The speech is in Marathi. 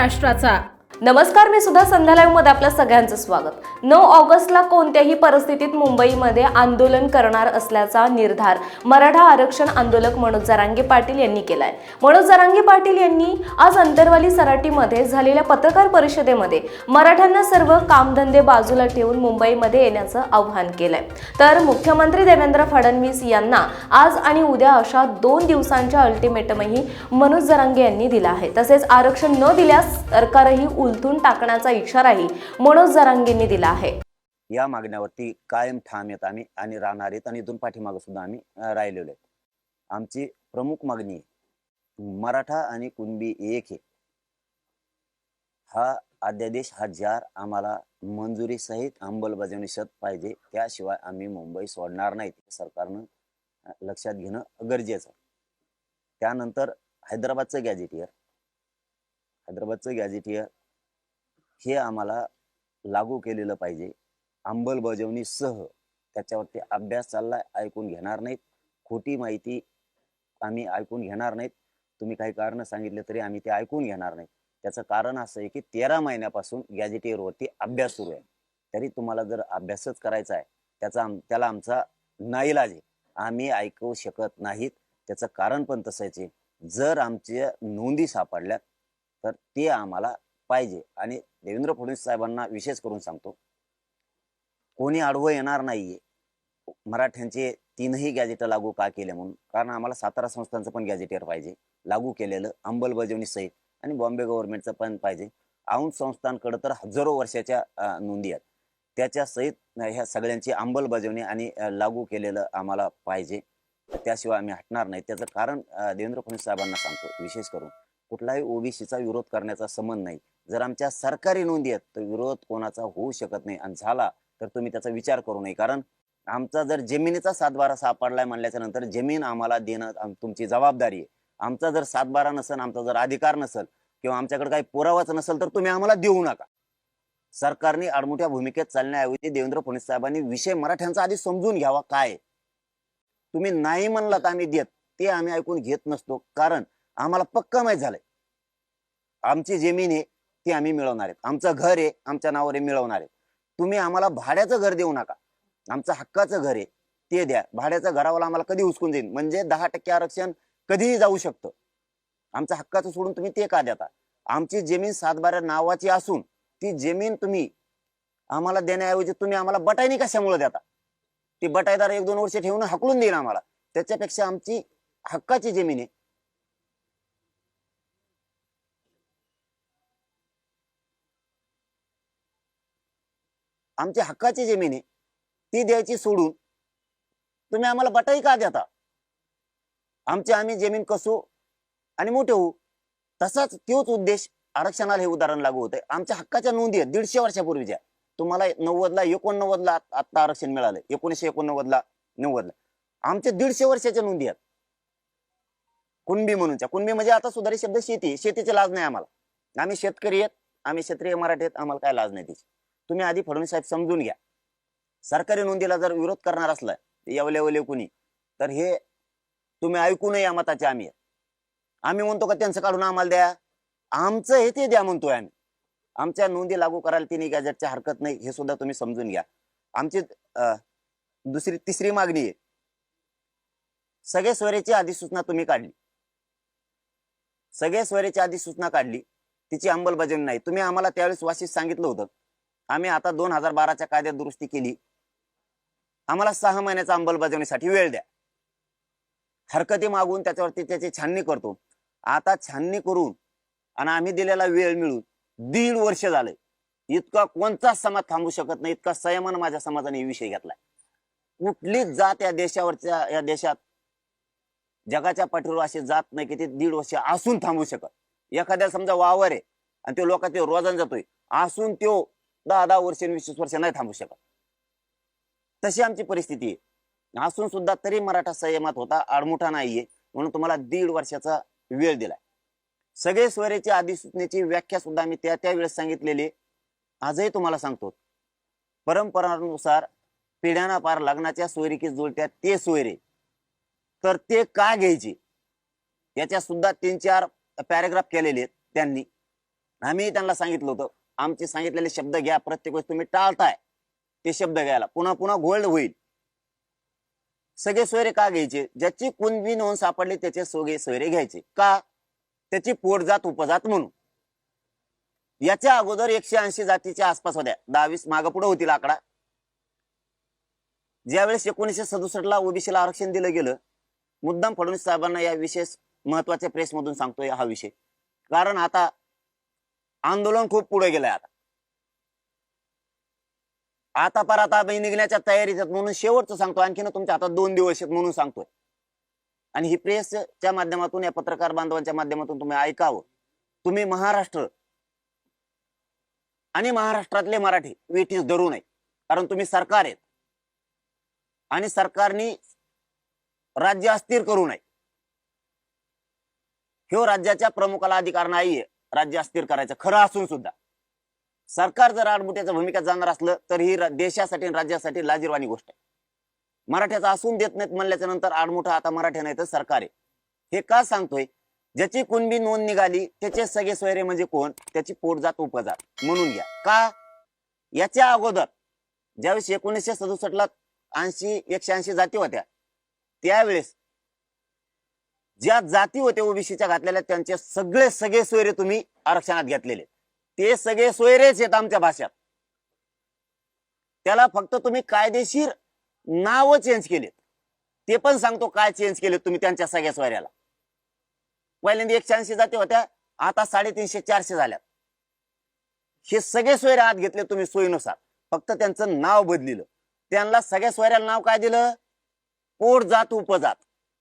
राष्ट्राचा नमस्कार मी सुद्धा संध्या लाईव्ह आपल्या सगळ्यांचं स्वागत. नऊ ऑगस्टला कोणत्याही परिस्थितीत मुंबईमध्ये आंदोलन करणार असल्याचा निर्धार मराठा आरक्षण आंदोलक मनोज जरांगे पाटील यांनी केलाय. मनोज जरांगे पाटील यांनी आज अंतरवाली सराटीमध्ये झालेल्या पत्रकार परिषदेमध्ये मराठ्यांना सर्व कामधंदे बाजूला ठेवून मुंबईमध्ये येण्याचं आव्हान केलंय. तर मुख्यमंत्री देवेंद्र फडणवीस यांना आज आणि उद्या अशा दोन दिवसांच्या अल्टिमेटमही मनोज जरांगे यांनी दिला आहे. तसेच आरक्षण न दिल्यास सरकारही उलथून टाकण्याचा इशाराही मनोज जरांगेंनी दिला आहे. या मागण्यावरती कायम ठाम येत आम्ही आणि राहणार आहेत आणि इथून पाठीमागं सुद्धा आम्ही राहिलेलो आहेत. आमची प्रमुख मागणी मराठा आणि कुणबी एक हे हा अध्यादेश हा जार आम्हाला मंजुरी सहित अंमलबजावणी पाहिजे. त्याशिवाय आम्ही मुंबई सोडणार नाही. सरकारनं लक्षात घेणं गरजेचं त्यानंतर हैदराबादचं गॅजेटियर हैदराबादचं गॅजेटियर हे आम्हाला लागू केलेलं पाहिजे. अंमलबजावणीसह त्याच्यावरती अभ्यास चाललाय ऐकून घेणार नाहीत. खोटी माहिती आम्ही ऐकून घेणार नाहीत. तुम्ही काही कारण सांगितले तरी आम्ही ते ऐकून घेणार नाही त्याचं कारण असं आहे की तेरा महिन्यापासून गॅजेटियरवरती अभ्यास सुरू आहे. तरी तुम्हाला जर अभ्यासच करायचा आहे त्याचा आम त्याला आमचा नाईलाज आहे. आम्ही ऐकू शकत नाहीत. त्याचं कारण पण तसंच आहे. जर आमच्या नोंदी सापडल्या तर ते आम्हाला पाहिजे. आणि देवेंद्र फडणवीस साहेबांना विशेष करून सांगतो कोणी आडवं येणार नाहीये. मराठ्यांचे तीनही गॅजेट लागू का केले म्हणून? कारण आम्हाला सातारा संस्थांचं पण गॅजेटियर पाहिजे. लागू केलेलं अंमलबजावणी सहित आणि बॉम्बे गव्हर्नमेंटचं पण पाहिजे. औंध संस्थांकडे तर हजारो वर्षाच्या नोंदी आहेत. त्याच्या सहित ह्या सगळ्यांची अंमलबजावणी आणि लागू केलेलं आम्हाला पाहिजे. त्याशिवाय आम्ही हटणार नाही. त्याचं कारण देवेंद्र फडणवीस साहेबांना सांगतो विशेष करून कुठलाही ओबीसीचा विरोध करण्याचा संबंध नाही. जर आमच्या सरकारी नोंदी आहेत तर विरोध कोणाचा होऊ शकत नाही आणि झाला तर तुम्ही त्याचा विचार करू नये. कारण आमचा जर जमिनीचा सातबारा सापडलाय म्हणल्याच्या नंतर जमीन आम्हाला देणं तुमची जबाबदारी आहे. आमचा जर सातबारा नसेल आमचा जर अधिकार नसेल किंवा आमच्याकडे काही पुरावाच नसेल तर तुम्ही आम्हाला देऊ नका. सरकारने आडमोठ्या भूमिकेत चालण्याऐवजी देवेंद्र फडणवीस साहेबांनी विषय मराठ्यांचा आधी समजून घ्यावा. काय? तुम्ही नाही म्हणलात आम्ही देत. ते आम्ही ऐकून घेत नसतो. कारण आम्हाला पक्का माहीत झालंय. आमची जमीन आहे ती आम्ही मिळवणार आहेत. आमचं घर आहे आमच्या नावावर मिळवणार आहे तुम्ही आम्हाला भाड्याचं घर देऊ नका. आमचं हक्काचं घर आहे ते द्या. भाड्याचं घरावाला आम्हाला कधी उचकून देईन? म्हणजे दहा टक्के आरक्षण कधीही जाऊ शकतं. आमचं हक्काचं सोडून तुम्ही ते का देता? आमची जमीन सातबाऱ्या नावाची असून ती जमीन तुम्ही आम्हाला देण्याऐवजी तुम्ही आम्हाला बटायनी कशामुळे देता? ती बटाईदार एक दोन वर्ष ठेवून हकलून देईन आम्हाला. त्याच्यापेक्षा आमची हक्काची जमीन आहे. आमची हक्काची जमीन आहे. ती द्यायची सोडून तुम्ही आम्हाला बटाई का देता? आमची आम्ही जमीन कसू आणि मोठे होऊ? तसाच तोच उद्देश आरक्षणाला हे उदाहरण लागू होतंय. आमच्या हक्काच्या नोंदी आहेत. दीडशे वर्षापूर्वीच्या. तुम्हाला नव्वदला एकोणनव्वदला आता आरक्षण मिळालं एकोणीशे एकोणनव्वदला नव्वदला. आमच्या दीडशे वर्षाच्या नोंदी आहेत. कुणबी म्हणूनच्या कुणबी म्हणजे आता सुधारित शब्द शेती शेतीची लाज नाही आम्हाला. आम्ही शेतकरी आहेत. आम्ही क्षेत्रीय मराठी आहेत. आम्हाला काय लाज नाही त्याची. तुम्ही आधी फडणवीस साहेब समजून घ्या. सरकारी नोंदीला जर विरोध करणार असला येवले कुणी तर हे तुम्ही ऐकू नये या मताचे आम्ही. आम्ही म्हणतो का त्यांचं काढून आम्हाला द्या. आमचं हे ते द्या म्हणतोय आम्ही. आमच्या नोंदी लागू करायला तिन्ही गॅजेटची हरकत नाही हे सुद्धा तुम्ही समजून घ्या. आमची दुसरी तिसरी मागणी आहे. सगळे स्वरेची अधिसूचना तुम्ही काढली. सगळे स्वरेची अधिसूचना काढली. तिची अंमलबजावणी नाही. तुम्ही आम्हाला त्यावेळेस वाशीत सांगितलं होतं. आम्ही आता दोन हजार बाराच्या कायद्यात दुरुस्ती केली. आम्हाला सहा महिन्याचा अंमलबजावणीसाठी वेळ द्या. हरकती मागून त्याच्यावरती त्याची छाननी करतो. आता छाननी करून आणि आम्ही दिलेला वेळ मिळून दीड वर्ष झालंय इतका कोणताच समाज थांबू शकत नाही इतका संयमान माझ्या समाजाने विषय घेतलाय. कुठलीच जात या देशावरच्या या देशात जगाच्या पाठीवर अशी जात नाही की ते दीड वर्ष असून थांबू शकत. एखाद्या समजा वावर आहे आणि तो लोकांचे रोजान जातोय. असून तो दहा दहा वर्ष वीस वर्ष नाही थांबू शकत. तशी आमची परिस्थिती आहे. असून सुद्धा तरी मराठा संयमात होता आडमुठा नाहीये म्हणून तुम्हाला दीड वर्षाचा वेळ दिलाय. सगळे स्वरेच्या अधिसूचनेची व्याख्या सुद्धा मी त्या त्या वेळेस सांगितलेली आजही तुम्हाला सांगतो. परंपरानुसार पिढ्याना पार लग्नाच्या सोयरीकी जुळत्या ते सोयरे. तर ते का घ्यायचे? याच्या सुद्धा तीन चार पॅरेग्राफ केलेले आहेत त्यांनी. आम्ही त्यांना सांगितलं होतं. आमचे सांगितलेले शब्द घ्या प्रत्येक वेळेस तुम्ही टाळताय. ते शब्द घ्यायला पुन्हा पुन्हा गोल्ड होईल. सगळे सोयरे का घ्यायचे? ज्याची कुणबी नोंद सापडली त्याचे सोगे सोयरे घ्यायचे. का? त्याची पोट जात उपजात म्हणून. याच्या अगोदर एकशे ऐंशी जातीच्या आसपास होत्या. दहावीस मागपुढे होतील आकडा ज्यावेळेस एकोणीसशे सदुसष्टला ओबीसीला आरक्षण दिलं गेलं मुद्दाम फडणवीस साहेबांना या विशेष महत्त्वाच्या प्रेसमधून सांगतोय हा विषय. कारण आता आंदोलन खूप पुढे गेलंय आता. आता पर आता निघण्याच्या तयारीत म्हणून शेवटचं सांगतो आणखीन तुमच्या हातात दोन दिवस आहेत म्हणून सांगतोय. आणि ही प्रेसच्या माध्यमातून या पत्रकार बांधवांच्या माध्यमातून तुम्ही ऐकावं. तुम्ही महाराष्ट्र आणि महाराष्ट्रातले मराठी वेटीस धरू नये. कारण तुम्ही सरकार आहेत. आणि सरकारने राज्य अस्थिर करू नये. हे राज्याच्या प्रमुखाला अधिकार नाहीये. राज्य अस्थिर करायचं खरं असून सुद्धा. सरकार जर आडमुठ्याच्या भूमिका जाणार असलं तर ही देशासाठी आणि राज्यासाठी लाजीरवाणी गोष्ट आहे. मराठ्याचा असून देत नाहीत म्हणल्याच्या नंतर आडमुठा आता मराठी नाही तर सरकार आहे. हे का सांगतोय? ज्याची कुणबी नोंद निघाली त्याचे सगळे सोयरे म्हणजे कोण? त्याची पोटजात उपजात. म्हणून घ्या. का? याच्या अगोदर ज्यावेळेस एकोणीसशे सदुसष्टला ऐंशी एकशे ऐंशी जाती होत्या त्यावेळेस ज्या जाती होत्या ओबीसीच्या घातलेल्या त्यांचे सगळे सगळे सोयरे तुम्ही आरक्षणात घेतलेले. ते सगळे सोयरेच आहेत आमच्या भाषेत. त्याला फक्त तुम्ही कायदेशीर नाव चेंज केलेत. ते पण सांगतो काय चेंज केले तुम्ही त्यांच्या सगळ्या सोयऱ्याला. पहिल्यांदा एकशे ऐंशी जाती होत्या आता साडेतीनशे चारशे झाल्यात. हे सगळे सोयरे आत घेतले तुम्ही सोयीनुसार. फक्त त्यांचं नाव बदलिलं. त्यांना सगळ्या सोयऱ्याला नाव काय दिलं? पोट जात उपजात.